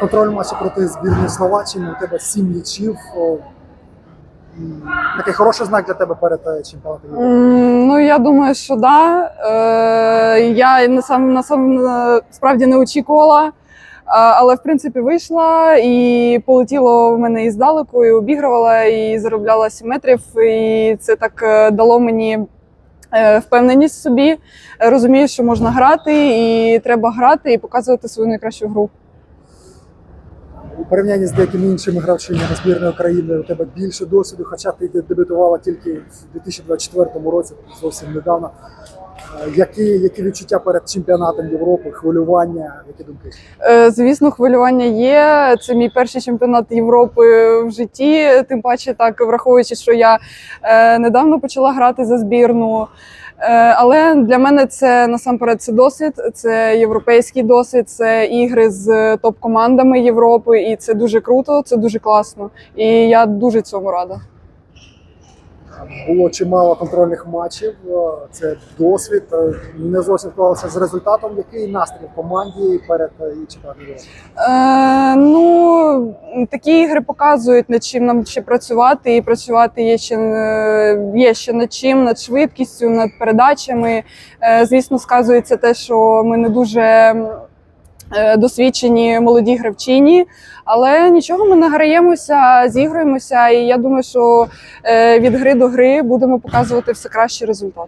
контрольному матчі проти збірної Словаччини у тебе сім м'ячів. Такий хороший знак для тебе перед е, чемпіонатом. Ну, я думаю, що да. Е, я на сам, на сам е, справді не очікувала. Але в принципі вийшла і полетіло в мене і здалеку, і обігрувала, і заробляла 7 метрів. І це так дало мені впевненість в собі. Розумію, що можна грати, і треба грати і показувати свою найкращу гру. У порівнянні з деякими іншими гравчинями збірної України у тебе більше досвіду, хоча ти дебютувала тільки в 2024 році, зовсім недавно. Е, Які, які відчуття перед чемпіонатом Європи, хвилювання, які думки? Е, Звісно, хвилювання є. Це мій перший чемпіонат Європи в житті. Тим паче, так враховуючи, що я е, недавно почала грати за збірну. Е, Але для мене це насамперед це досвід, це європейський досвід, це ігри з топ-командами Європи, і це дуже круто, це дуже класно. І я дуже цьому рада. Було чимало контрольних матчів. е, Це досвід. е, Не зовсім склалося з результатом. Який настрій в команді перед е, і чемпіонатом Е, ну, такі ігри показують, над чим нам ще працювати, і працювати є ще, е, є ще над чим, над швидкістю, над передачами. Е, звісно, сказується те, що ми не дуже е, досвідчені молоді гравчині, але нічого, ми награємося, зіграємося, і я думаю, що е, від гри до гри будемо показувати все кращий результат.